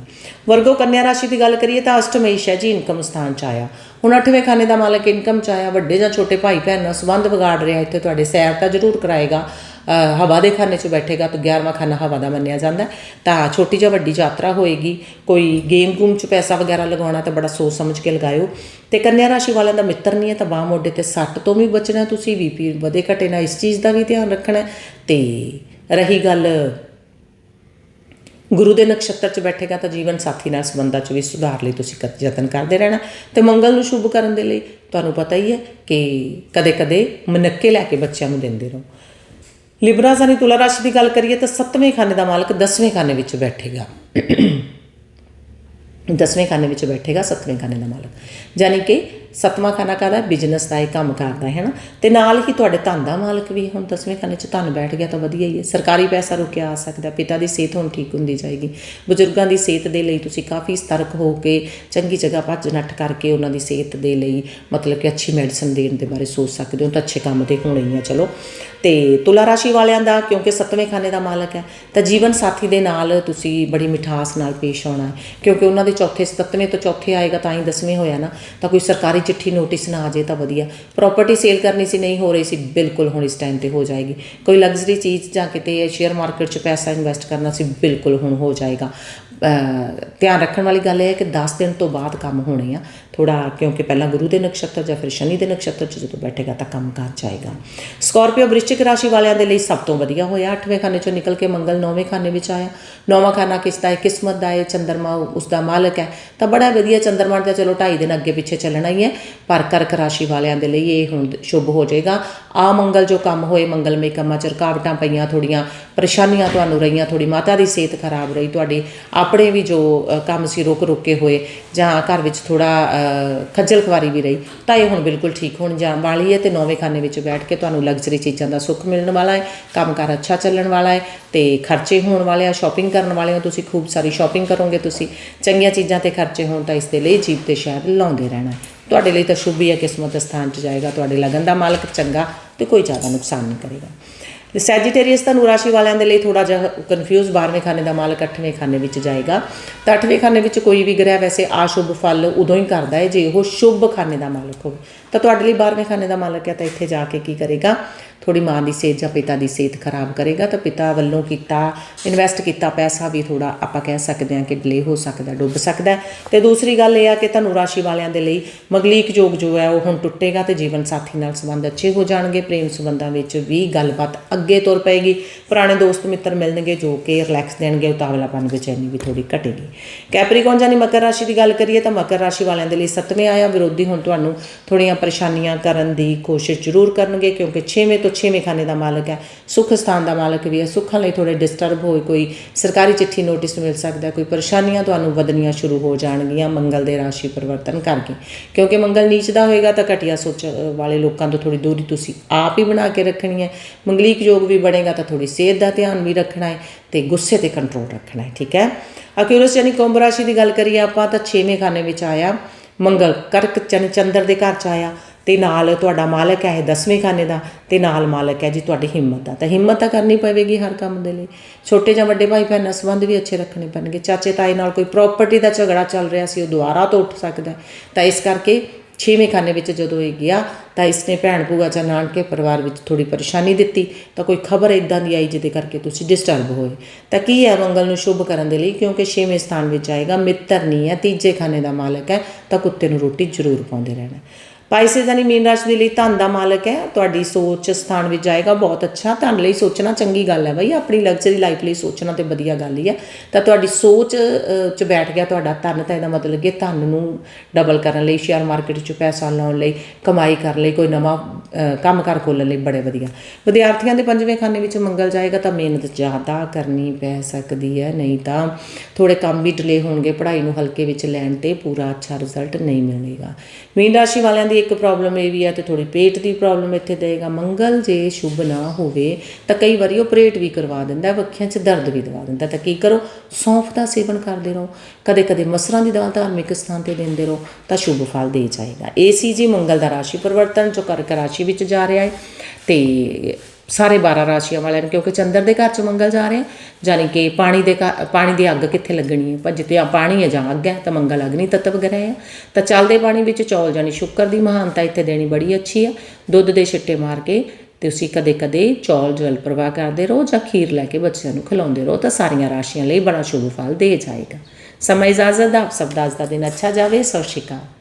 ਵਰਗੋ ਕੰਨਿਆ ਰਾਸ਼ੀ ਦੀ ਗੱਲ ਕਰੀਏ ਤਾਂ ਅਸ਼ਟਮੇਸ਼ ਹੈ ਜੀ ਇਨਕਮ ਸਥਾਨ ਚ ਆਇਆ। ਹੁਣ ਅੱਠਵੇਂ ਖਾਨੇ ਦਾ ਮਾਲਕ ਇਨਕਮ ਚ ਆਇਆ। ਵੱਡੇ ਜਾਂ ਛੋਟੇ ਭਾਈ ਭੈਣ ਨਾਲ ਸੰਬੰਧ ਵਿਗਾੜ ਰਿਹਾ, ਇੱਥੇ ਤੁਹਾਡੇ ਸੈਰ ਤਾਂ ਜ਼ਰੂਰ ਕਰਾਏਗਾ। ਹਵਾ ਦੇ ਖਾਨੇ 'ਚ ਬੈਠੇਗਾ ਤਾਂ 11ਵਾਂ ਖਾਨਾ ਹਵਾ ਦਾ ਮੰਨਿਆ ਜਾਂਦਾ ਤਾਂ ਛੋਟੀ ਜਾਂ ਵੱਡੀ ਯਾਤਰਾ ਹੋਏਗੀ, ਕੋਈ ਗੇਮ ਗੂਮ 'ਚ ਪੈਸਾ ਵਗੈਰਾ ਲਗਾਉਣਾ ਤਾਂ ਬੜਾ ਸੋਚ ਸਮਝ ਕੇ ਲਗਾਇਓ। ਤੇ ਕੰਨਿਆ ਰਾਸ਼ੀ ਵਾਲਿਆਂ ਦਾ ਮਿੱਤਰ ਨਹੀਂ ਹੈ ਤਾਂ ਬਾਹ ਮੋਢੇ ਤੇ ਸੱਟ ਤੋਂ ਵੀ ਬਚਣਾ ਤੁਸੀਂ ਵੀਪੀ ਵਧੇ ਘਟੇ ਨਾ ਇਸ ਚੀਜ਼ ਦਾ ਵੀ ਧਿਆਨ ਰੱਖਣਾ ਹੈ। ਤੇ ਰਹੀ ਗੱਲ, ਗੁਰੂ ਦੇ ਨਕਸ਼ਤਰ 'ਚ ਬੈਠੇਗਾ ਤਾਂ ਜੀਵਨ ਸਾਥੀ ਨਾਲ ਸੰਬੰਧਾਂ 'ਚ ਵੀ ਸੁਧਾਰ ਲਈ ਤੁਸੀਂ ਕਤ ਯਤਨ ਕਰਦੇ ਰਹਿਣਾ ਤੇ ਮੰਗਲ ਨੂੰ ਸ਼ੁਭ ਕਰਨ ਦੇ ਲਈ ਤੁਹਾਨੂੰ ਪਤਾ ਹੀ ਹੈ ਕਿ ਕਦੇ-ਕਦੇ ਮਨੱਕੇ ਲੈ ਕੇ ਬੱਚਿਆਂ ਨੂੰ ਦਿੰਦੇ ਰਹੋ। ਲਿਬਰਾ ਜਾਨੀ ਤੁਲਾ ਰਾਸ਼ੀ ਦੀ ਗੱਲ ਕਰੀਏ ਤਾਂ 7ਵੇਂ ਖਾਨੇ ਦਾ ਮਾਲਕ 10ਵੇਂ ਖਾਨੇ ਵਿੱਚ ਬੈਠੇਗਾ। 10ਵੇਂ ਖਾਨੇ ਵਿੱਚ ਬੈਠੇਗਾ 7ਵੇਂ ਖਾਨੇ ਦਾ ਮਾਲਕ। ਯਾਨੀ ਕਿ 7ਵਾਂ ਖਾਨਾ ਕਾਹਦਾ? ਬਿਜ਼ਨਸ ਦਾ ਇਹ ਕੰਮ ਕਰਦਾ ਹੈ ਨਾ। ਤੇ ਨਾਲ ਹੀ ਤੁਹਾਡੇ ਧਨ ਦਾ ਮਾਲਕ ਵੀ ਹੁਣ 10ਵੇਂ ਖਾਨੇ 'ਚ ਧਨ ਬੈਠ ਗਿਆ ਤਾਂ ਵਧੀਆ ਹੀ ਹੈ। ਸਰਕਾਰੀ ਪੈਸਾ ਰੁਕਿਆ ਆ ਸਕਦਾ, ਪਿਤਾ ਦੀ ਸਿਹਤ ਹੁਣ ਠੀਕ ਹੁੰਦੀ ਜਾਏਗੀ। ਬਜ਼ੁਰਗਾਂ ਦੀ ਸਿਹਤ ਦੇ ਲਈ ਤੁਸੀਂ ਕਾਫੀ ਸਤਰਕ ਹੋ ਕੇ ਚੰਗੀ ਜਗ੍ਹਾ ਭੱਜ ਨੱਠ ਕਰਕੇ ਉਹਨਾਂ ਦੀ ਸਿਹਤ ਦੇ ਲਈ ਮਤਲਬ ਕਿ ਅੱਛੀ ਮੈਡੀਸਨ ਦੇਣ ਦੇ ਬਾਰੇ ਸੋਚ ਸਕਦੇ ਹੋ ਤਾਂ ਅੱਛੇ ਕੰਮ ਤੇ ਹੋਣੇ ਹੀ ਆ ਚਲੋ। ਤੇ ਤੁਲਾ ਰਾਸ਼ੀ ਵਾਲਿਆਂ ਦਾ, ਕਿਉਂਕਿ 7ਵੇਂ ਖਾਨੇ ਦਾ ਮਾਲਕ ਹੈ, ਤਾਂ ਜੀਵਨ ਸਾਥੀ ਦੇ ਨਾਲ ਤੁਸੀਂ ਬੜੀ ਮਿਠਾਸ ਨਾਲ ਪੇਸ਼ ਆਉਣਾ ਹੈ। ਕਿਉਂਕਿ ਉਹਨਾਂ ਦੇ ਚੌਥੇ 7ਵੇਂ ਤੋਂ ਚੌਥੇ ਆਏਗਾ ਤਾਂ ਹੀ 10ਵੇਂ ਹੋਇਆ ਨਾ। ਤਾਂ ਕੋਈ ਸਰਕਾਰੀ ਚਿੱਠੀ ਨੋਟਿਸ ਨਾ ਆ ਜੇ ਤਾਂ ਵਧੀਆ। ਪ੍ਰਾਪਰਟੀ ਸੇਲ ਕਰਨੀ ਸੀ ਨਹੀਂ ਹੋ ਰਹੀ ਸੀ ਬਿਲਕੁਲ ਹੁਣ ਇਸ ਟਾਈਮ ਤੇ ਹੋ ਜਾਏਗੀ। ਕੋਈ ਲਗਜ਼ਰੀ ਚੀਜ਼ ਜਾਂ ਕਿਤੇ ਸ਼ੇਅਰ ਮਾਰਕੀਟ 'ਚ ਪੈਸਾ ਇਨਵੈਸਟ ਕਰਨਾ ਸੀ ਬਿਲਕੁਲ ਹੁਣ ਹੋ ਜਾਏਗਾ। ਅ, ਧਿਆਨ ਰੱਖਣ ਵਾਲੀ ਗੱਲ ਇਹ ਹੈ ਕਿ 10 ਦਿਨ ਤੋਂ ਬਾਅਦ ਕੰਮ ਹੋਣੇ ਆ। ਥੋੜਾ ਕਿਉਂਕਿ ਪਹਿਲਾਂ ਗੁਰੂ ਦੇ ਨਕਸ਼ਤਰ ਜਾਂ ਫਿਰ ਸ਼ਨੀ ਦੇ ਨਕਸ਼ਤਰ 'ਚ ਜਦੋਂ ਬੈਠੇਗਾ ਤਾਂ ਕੰਮ ਕਾਰ ਜਾਏਗਾ ਸਕੋਰਪੀਓ ਵ੍ਰਿਸ਼ਚਿਕ ਰਾਸ਼ੀ ਵਾਲਿਆਂ ਦੇ ਲਈ ਸਭ ਤੋਂ ਵਧੀਆ ਹੋਇਆ। 8ਵੇਂ ਖਾਨੇ 'ਚੋਂ ਨਿਕਲ ਕੇ ਮੰਗਲ 9ਵੇਂ ਖਾਨੇ ਵਿੱਚ ਆਇਆ। 9ਵਾਂ ਖਾਨਾ ਕਿਸ ਦਾ ਹੈ? ਕਿਸਮਤ ਦਾ ਹੈ? ਚੰਦਰਮਾ, ਉਸ ਦਾ ਮਾਲਕ ਹੈ। ਤਾਂ ਬੜਾ ਵਧੀਆ ਚੰਦਰਮਾ ਦਾ ਚਲੋ 2.5 ਦਿਨ ਅੱਗੇ ਪਿੱਛੇ ਚੱਲਣਾ ਹੀ ਹੈ। ਪਰ ਕਰਕ ਰਾਸ਼ੀ ਵਾਲਿਆਂ ਦੇ ਲਈ ਇਹ ਹੁਣ ਸ਼ੁਭ ਹੋ ਜਾਏਗਾ। ਆ ਮੰਗਲ ਜੋ ਕੰਮ ਹੋਏ ਮੰਗਲਮਈ ਕੰਮਾਂ 'ਚ ਰੁਕਾਵਟਾਂ ਪਈਆਂ ਥੋੜੀਆਂ ਪਰੇਸ਼ਾਨੀਆਂ ਤੁਹਾਨੂੰ ਰਹੀਆਂ ਥੋੜੀ ਮਾਤਾ ਦੀ ਸਿਹਤ ਖਰਾਬ ਰਹੀ, ਤੁਹਾਡੇ ਆਪਣੇ ਵੀ ਜੋ ਕੰਮ ਸੀ ਰੁਕ ਰੁਕ ਕੇ ਹੋਏ ਜਾਂ ਘਰ ਵਿੱਚ ਥੋੜਾ ਖੱਜਲ ਖਵਾਰੀ ਵੀ ਰਹੀ, ਤਾਂ ਇਹ ਹੁਣ ਬਿਲਕੁਲ ਠੀਕ ਹੋਣ ਜਾਣ ਵਾਲੀ ਹੈ ਤੇ ਨੌਵੇਂ ਖਾਨੇ ਵਿੱਚ ਬੈਠ ਕੇ ਤੁਹਾਨੂੰ ਲਗਜ਼ਰੀ ਚੀਜ਼ਾਂ ਦਾ ਸੁੱਖ ਮਿਲਣ ਵਾਲਾ ਹੈ, ਕੰਮਕਾਰ ਅੱਛਾ ਚੱਲਣ ਵਾਲਾ ਹੈ ਤੇ ਖਰਚੇ ਹੋਣ ਵਾਲੇ ਆ ਸ਼ਾਪਿੰਗ ਕਰਨ ਵਾਲੇ ਹੋ ਤੁਸੀਂ, ਖੂਬ ਸਾਰੀ ਸ਼ਾਪਿੰਗ ਕਰੋਗੇ ਤੁਸੀਂ, ਚੰਗੀਆਂ ਚੀਜ਼ਾਂ ਤੇ ਖਰਚੇ ਹੋਣ ਤਾਂ ਇਸ ਦੇ ਲਈ ਜੀਵ ਤੇ ਸ਼ਹਿਰ ਲਾਉਂਦੇ ਰਹਿਣਾ ਹੈ। ਤੁਹਾਡੇ ਲਈ ਤਾਂ ਸ਼ੁਭ ਹੀ ਹੈ ਕਿਸਮਤ ਸਥਾਨ 'ਚ ਜਾਏਗਾ, ਤੁਹਾਡੇ ਲਗਨ ਦਾ ਮਾਲਕ ਚੰਗਾ ਤੇ ਕੋਈ ਜ਼ਿਆਦਾ ਨੁਕਸਾਨ ਨਹੀਂ ਕਰੇਗਾ ਤੇ ਸੈਜੀਟੇਰੀਅਸ ਤਾਂ ਰਾਸ਼ੀ ਵਾਲਿਆਂ ਦੇ ਲਈ ਥੋੜਾ ਜਿਹਾ ਕਨਫਿਊਜ਼ 12ਵੇਂ ਖਾਨੇ ਦਾ ਮਾਲਕ 8ਵੇਂ ਖਾਨੇ ਵਿੱਚ ਜਾਏਗਾ। ਤਾਂ 8ਵੇਂ ਖਾਨੇ ਵਿੱਚ ਕੋਈ ਵੀ ਗ੍ਰਹਿ ਵੈਸੇ ਆਸ਼ੁਭ ਫਲ ਉਦੋਂ ਹੀ ਕਰਦਾ ਹੈ ਜੇ ਉਹ ਸ਼ੁਭ ਖਾਨੇ ਦਾ ਮਾਲਕ ਹੋਵੇ। ਤਾਂ ਤੁਹਾਡੇ ਲਈ 12ਵੇਂ ਖਾਨੇ ਦਾ ਮਾਲਕ ਹੈ ਤਾਂ ਇੱਥੇ ਜਾ ਕੇ ਕੀ ਕਰੇਗਾ? ਥੋੜੀ ਮਾਂ ਦੀ ਸਿਹਤ ਜਾਂ ਪਿਤਾ ਦੀ ਸਿਹਤ ਖਰਾਬ ਕਰੇਗਾ ਤਾਂ ਪਿਤਾ ਵੱਲੋਂ ਕੀਤਾ ਇਨਵੈਸਟ ਕੀਤਾ ਪੈਸਾ ਵੀ ਥੋੜਾ ਆਪਾਂ ਕਹਿ ਸਕਦੇ ਹਾਂ ਕਿ ਡਿਲੇ ਹੋ ਸਕਦਾ, ਡੁੱਬ ਸਕਦਾ ਹੈ। ਤੇ ਦੂਸਰੀ ਗੱਲ ਇਹ ਆ ਕਿ ਧਨੂ ਰਾਸ਼ੀ ਵਾਲਿਆਂ ਦੇ ਲਈ ਮਗਲੀਕ ਯੋਗ ਜੋ ਹੈ ਉਹ ਹੁਣ ਟੁੱਟੇਗਾ ਤੇ ਜੀਵਨ ਸਾਥੀ ਨਾਲ ਸੰਬੰਧ ਅੱਛੇ ਹੋ ਜਾਣਗੇ। ਪ੍ਰੇਮ ਸੰਬੰਧਾਂ ਵਿੱਚ ਵੀ ਗੱਲਬਾਤ ਅੱਗੇ ਤੁਰ ਪਏਗੀ, ਪੁਰਾਣੇ ਦੋਸਤ ਮਿੱਤਰ ਮਿਲਣਗੇ ਜੋ ਕਿ ਰਿਲੈਕਸ ਦੇਣਗੇ, ਉਤਾਵਲਾਪਨ ਬੇਚੈਨੀ ਵੀ ਥੋੜੀ ਘਟੇਗੀ। ਕੈਪਰੀਕੌਨ ਜਾਨੀ ਮਕਰ ਰਾਸ਼ੀ ਦੀ ਗੱਲ ਕਰੀਏ ਤਾਂ ਮਕਰ ਰਾਸ਼ੀ ਵਾਲਿਆਂ ਦੇ ਲਈ ਸੱਤਵੇਂ ਆਇਆ, ਵਿਰੋਧੀ ਹੁਣ ਤੁਹਾਨੂੰ ਥੋੜੀਆਂ ਪਰੇਸ਼ਾਨੀਆਂ ਕਰਨ ਦੀ ਕੋਸ਼ਿਸ਼ ਜ਼ਰੂਰ ਕਰਨਗੇ ਕਿਉਂਕਿ 6ਵੇਂ ਤੋਂ 6ਵੇਂ ਖਾਨੇ ਦਾ ਮਾਲਕ ਹੈ, ਸੁੱਖ ਸਥਾਨ ਦਾ ਮਾਲਕ ਵੀ ਹੈ, ਸੁੱਖਾਂ ਲਈ ਥੋੜੇ ਡਿਸਟਰਬ ਹੋਏ ਕੋਈ ਸਰਕਾਰੀ ਚਿੱਠੀ ਨੋਟਿਸ ਮਿਲ ਸਕਦਾ ਕੋਈ ਪਰੇਸ਼ਾਨੀਆਂ ਤੁਹਾਨੂੰ ਵਧਣੀਆਂ ਸ਼ੁਰੂ ਹੋ ਜਾਣਗੀਆਂ, ਮੰਗਲ ਦੇ ਰਾਸ਼ੀ ਪਰਿਵਰਤਨ ਕਰਕੇ। ਕਿਉਂਕਿ ਮੰਗਲ ਨੀਚ ਦਾ ਹੋਏਗਾ ਤਾਂ ਘਟੀਆ ਸੋਚ ਵਾਲੇ ਲੋਕਾਂ ਤੋਂ ਥੋੜੀ ਦੂਰੀ ਤੁਸੀਂ ਆਪ ਹੀ ਬਣਾ ਕੇ ਰੱਖਣੀ ਹੈ, ਮੰਗਲੀਕ ਯੋਗ ਵੀ ਬਣੇਗਾ ਤਾਂ ਥੋੜੀ ਸਿਹਤ ਦਾ ਧਿਆਨ ਵੀ ਰੱਖਣਾ ਹੈ ਤੇ ਗੁੱਸੇ ਤੇ ਕੰਟਰੋਲ ਰੱਖਣਾ ਹੈ, ਠੀਕ ਹੈ? ਅਕਿਊਰਸ ਯਾਨੀ ਕੁੰਭ ਰਾਸ਼ੀ ਦੀ ਗੱਲ ਕਰੀਏ ਆਪਾਂ ਤਾਂ 6ਵੇਂ ਖਾਨੇ ਵਿੱਚ ਆਇਆ, ਮੰਗਲ ਕਰਕ ਚੰਨ ਚੰਦਰ ਦੇ ਘਰ ਚ ਆਇਆ, ਤੇ ਨਾਲ ਤੁਹਾਡਾ ਮਾਲਕ ਹੈ 10ਵੇਂ ਖਾਨੇ ਦਾ, ਤੇ ਨਾਲ ਮਾਲਕ ਹੈ ਜੀ ਤੁਹਾਡੀ ਹਿੰਮਤ ਦਾ, ਤਾਂ ਹਿੰਮਤ ਤਾਂ ਕਰਨੀ ਪਵੇਗੀ ਹਰ ਕੰਮ ਦੇ ਲਈ। ਛੋਟੇ ਜਾਂ ਵੱਡੇ ਭਾਈ ਭੈਣਾਂ ਸੰਬੰਧ ਵੀ ਅੱਛੇ ਰੱਖਣੇ ਪੈਣਗੇ। ਚਾਚੇ ਤਾਏ ਨਾਲ ਕੋਈ ਪ੍ਰਾਪਰਟੀ ਦਾ ਝਗੜਾ ਚੱਲ ਰਿਹਾ ਸੀ, ਉਹ ਦੁਬਾਰਾ ਤੋਂ ਉੱਠ ਸਕਦਾ ਤਾਂ ਇਸ ਕਰਕੇ ਛੇਵੇਂ ਖਾਨੇ ਵਿੱਚ ਜਦੋਂ ਇਹ ਗਿਆ, ਤਾਂ ਇਸਨੇ ਭੈਣ ਭੂਆ ਜਾਂ ਨਾਨਕੇ ਪਰਿਵਾਰ ਵਿੱਚ ਥੋੜੀ ਪਰੇਸ਼ਾਨੀ ਦਿੱਤੀ। ਤਾਂ ਕੋਈ ਖਬਰ ਇਦਾਂ ਦੀ ਆਈ ਜਿਹਦੇ ਕਰਕੇ ਤੁਸੀਂ ਡਿਸਟਰਬ ਹੋਏ। ਤਾਂ ਕੀ ਹੈ ਮੰਗਲ ਨੂੰ ਸ਼ੁਭ ਕਰਨ ਦੇ ਲਈ? ਕਿਉਂਕਿ ਛੇਵੇਂ ਸਥਾਨ ਵਿੱਚ ਆਏਗਾ, ਮਿੱਤਰ ਨਹੀਂ ਹੈ, ਤੀਜੇ ਖਾਨੇ ਦਾ ਮਾਲਕ ਹੈ, ਤਾਂ ਕੁੱਤੇ ਨੂੰ ਰੋਟੀ ਜ਼ਰੂਰ ਪਾਉਂਦੇ ਰਹਿਣਾ ਪਾਈਸੇਸ ਯਾਨੀ ਮੀਨ ਰਾਸ਼ੀ ਦੇ ਲਈ ਧਨ ਦਾ ਮਾਲਕ ਹੈ, ਤੁਹਾਡੀ ਸੋਚ ਸਥਾਨ ਵਿੱਚ ਜਾਏਗਾ, ਬਹੁਤ ਅੱਛਾ। ਧਨ ਲਈ ਸੋਚਣਾ ਚੰਗੀ ਗੱਲ ਹੈ ਬਈ, ਆਪਣੀ ਲਗਜ਼ਰੀ ਲਾਈਫ ਲਈ ਸੋਚਣਾ ਤੇ ਵਧੀਆ ਗੱਲ ਹੀ ਹੈ। ਤਾਂ ਤੁਹਾਡੀ ਸੋਚ 'ਚ ਬੈਠ ਗਿਆ ਤੁਹਾਡਾ ਧਨ, ਤਾਂ ਇਹਦਾ ਮਤਲਬ ਕਿ ਧਨ ਨੂੰ ਡਬਲ ਕਰਨ ਲਈ ਸ਼ੇਅਰ ਮਾਰਕੀਟ 'ਚ ਪੈਸਾ ਲਾਉਣ ਲਈ, ਕਮਾਈ ਕਰਨ ਲਈ, ਕੋਈ ਨਵਾਂ ਕੰਮ ਕੰਮਕਾਰ ਖੋਲ੍ਹਣ ਲਈ ਬੜੇ ਵਧੀਆ। ਵਿਦਿਆਰਥੀਆਂ ਦੇ ਪੰਜਵੇਂ ਖਾਨੇ ਵਿੱਚ ਮੰਗਲ ਜਾਏਗਾ, ਤਾਂ ਮਿਹਨਤ ਜ਼ਿਆਦਾ ਕਰਨੀ ਪੈ ਸਕਦੀ ਹੈ, ਨਹੀਂ ਤਾਂ ਥੋੜੇ ਕੰਮ ਵੀ ਡਿਲੇ ਹੋਣਗੇ, ਪੜ੍ਹਾਈ ਨੂੰ ਹਲਕੇ ਵਿੱਚ ਲੈਣ ਤੇ ਪੂਰਾ ਅੱਛਾ ਰਿਜ਼ਲਟ ਨਹੀਂ ਮਿਲੇਗਾ। ਮੀਨ ਰਾਸ਼ੀ ਵਾਲਿਆਂ ਦੀ ਇੱਕ ਪ੍ਰੋਬਲਮ ਇਹ ਵੀ ਆ ਤੇ ਥੋੜੀ ਪੇਟ ਦੀ ਪ੍ਰੋਬਲਮ ਇੱਥੇ ਦੇਗਾ। ਮੰਗਲ ਜੇ ਸ਼ੁਭ ਨਾ ਹੋਵੇ ਤਾਂ ਕਈ ਵਾਰੀ ਆਪਰੇਟ ਵੀ ਕਰਵਾ ਦਿੰਦਾ ਵੱਖੀਆਂ 'ਚ ਦਰਦ ਵੀ ਦਵਾ ਦਿੰਦਾ। ਤਾਂ ਕੀ ਕਰੋ? ਸੌਂਫ ਦਾ ਸੇਵਨ ਕਰਦੇ ਰਹੋ। ਕਦੇ ਕਦੇ ਮਸਰਾਂ ਦੀ ਦਵਾ ਧਾਰਮਿਕ ਸਥਾਨ ਤੇ ਦਿੰਦੇ ਰਹੋ ਤਾਂ ਸ਼ੁਭ ਫਲ ਦੇ ਜਾਏਗਾ। ਇਹ ਸੀ ਜੀ ਮੰਗਲ ਦਾ ਰਾਸ਼ੀ ਪਰਿਵਰਤਨ ਜੋ ਕਰਕ ਰਾਸ਼ੀ ਵਿੱਚ ਜਾ ਰਿਹਾ ਹੈ। ਤੇ ਸਾਰੇ 12 ਰਾਸ਼ੀਆਂ ਵਾਲਿਆਂ ਨੂੰ, ਕਿਉਂਕਿ ਚੰਦਰ ਦੇ ਘਰ ਚ ਮੰਗਲ ਜਾ ਰਹੇ ਯਾਨੀ ਕਿ ਪਾਣੀ ਦੇ ਘਰ- ਪਾਣੀ ਦੀ ਅੱਗ ਕਿੱਥੇ ਲੱਗਣੀ ਹੈ? ਪਰ ਜਿੱਥੇ ਆ ਪਾਣੀ ਹੈ ਜਾਂ ਅੱਗ ਹੈ, ਤਾਂ ਮੰਗਲ ਅਗਨੀ ਤੱਤਵ ਗ੍ਰਹਿ ਹੈ। ਤਾਂ ਚੱਲਦੇ ਪਾਣੀ ਵਿੱਚ ਚੌਲ ਜਾਨੀ ਸ਼ੁੱਕਰ ਦੀ ਮਹਾਨਤਾ ਇੱਥੇ ਦੇਣੀ ਬੜੀ ਅੱਛੀ ਹੈ ਦੁੱਧ ਦੇ ਛਿੱਟੇ ਮਾਰ ਕੇ ਤੁਸੀਂ ਕਦੇ ਕਦੇ ਚੌਲ ਜਲ ਪ੍ਰਵਾਹ ਕਰਦੇ ਰਹੋ ਜਾਂ ਖੀਰ ਲੈ ਕੇ ਬੱਚਿਆਂ ਨੂੰ ਖਿਲਾਉਂਦੇ ਰਹੋ, ਤਾਂ ਸਾਰੀਆਂ ਰਾਸ਼ੀਆਂ ਲਈ ਬੜਾ ਸ਼ੁਭ ਫਲ ਦੇ ਜਾਏਗਾ। ਸਮਾਂ ਇਜਾਜ਼ਤ ਦਾ ਆਪ ਸਭ ਦਾ ਅੱਜ ਦਾ ਦਿਨ ਅੱਛਾ ਜਾਵੇ। ਸਤਿ ਸ਼੍ਰੀ ਅਕਾਲ।